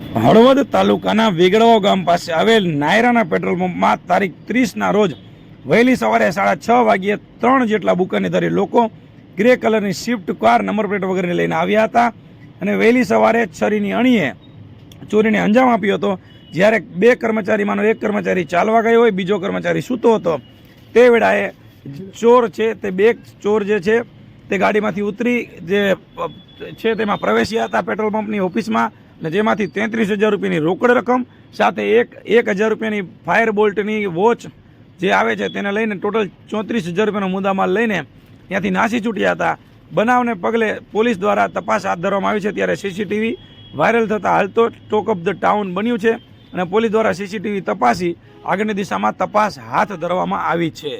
હળવદ તાલુકાના વેગડવાવ ગામ પાસે આવેલ નાયરાના પેટ્રોલ પંપમાં તારીખ ત્રીસના રોજ વહેલી સવારે સાડા છ વાગ્યે ત્રણ જેટલા બુકાની ધરી લોકો ગ્રે કલરની સ્વિફ્ટ કાર નંબર પ્લેટ વગેરે લઈને આવ્યા હતા અને વહેલી સવારે છરીની અણીએ ચોરીને અંજામ આપ્યો હતો. જ્યારે બે કર્મચારીમાંનો એક કર્મચારી ચાલવા ગયો હોય, બીજો કર્મચારી સૂતો હતો. તે વેળાએ ચોર છે તે બે ચોર જે છે તે ગાડીમાંથી ઉતરી જે છે તેમાં પ્રવેશ્યા હતા પેટ્રોલ પંપની ઓફિસમાં. અને જેમાંથી તેત્રીસ હજાર રૂપિયાની રોકડ રકમ, સાથે એક એક હજાર રૂપિયાની ફાયર બોલ્ટની વોચ જે આવે છે તેને લઈને ટોટલ ચોત્રીસ હજાર રૂપિયાનો મુદ્દામાલ લઈને ત્યાંથી નાસી છૂટ્યા હતા. બનાવને પગલે પોલીસ દ્વારા તપાસ હાથ ધરવામાં આવી છે. ત્યારે સીસીટીવી વાયરલ થતાં હાલ તો ટોક ઓફ ધ ટાઉન બન્યું છે અને પોલીસ દ્વારા સીસીટીવી તપાસી આગળની દિશામાં તપાસ હાથ ધરવામાં આવી છે.